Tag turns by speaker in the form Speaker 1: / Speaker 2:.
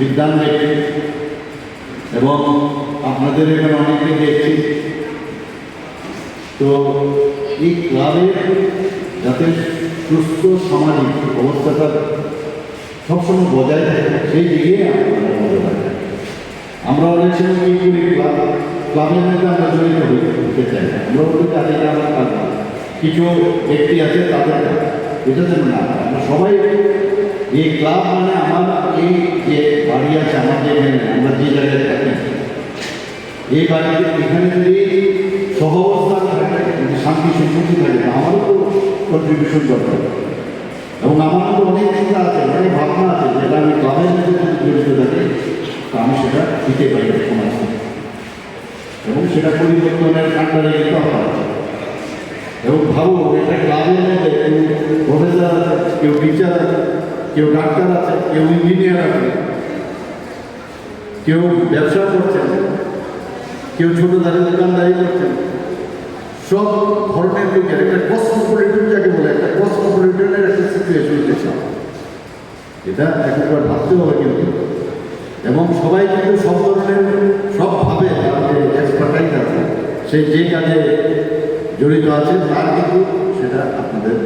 Speaker 1: বিদ্যান ব্যক্তি এবং আপনাদের এখানে অনেককে দেখছি। তো এই ক্লাবের যাতে সুস্থ সামাজিক অবস্থাটা সবসময় বজায় থাকে, সেই দিকে আমরা অনেক সময় ক্লাব ক্লাবের মধ্যে আমরা জড়িত হতে চাই। আমরা আমার। কিছু ব্যক্তি আছে, তাদের কাজ। এটা না আমরা সবাই এই ক্লাব মানে আমার এই যে বাড়ি আছে, আমার যে আমরা যে জায়গায় থাকি, এই বাড়িতে এখানে যদি সহবস্থান থাকে শান্তি সম্পত্তি থাকে আমারও তো কন্ট্রিবিউশন দরকার এবং আমার তো অনেক চিন্তা আছে, অনেক ভাবনা আছে, যেটা আমি ক্লাবের মধ্যে জড়িত থাকি, তা আমি সেটা দিতে পারি সমাজকে এবং সেটা পরিবর্তনের কিন্তু আমার আছে। এবং ভাবো একটা ক্লাবের মধ্যে কেউ প্রফেসর আছে, কেউ টিচার আছে, কেউ ডাক্তার আছে, কেউ ইঞ্জিনিয়ার আছে, কেউ ব্যবসা করছেন, কেউ ছোট দাঁড়িয়ে দোকানদারি করছেন, সব ধরনের লোকের, একটা কসমোপলিটন যাকে বলে, একটা কসমোপলিটনের একটা সিচুয়েশন দেখলাম এটা একবার ভাবতে হবে কিন্তু এবং সবাই কিন্তু সব আছে সে যে কাজে জড়িত আছে তার কিন্তু সেটা আপনাদের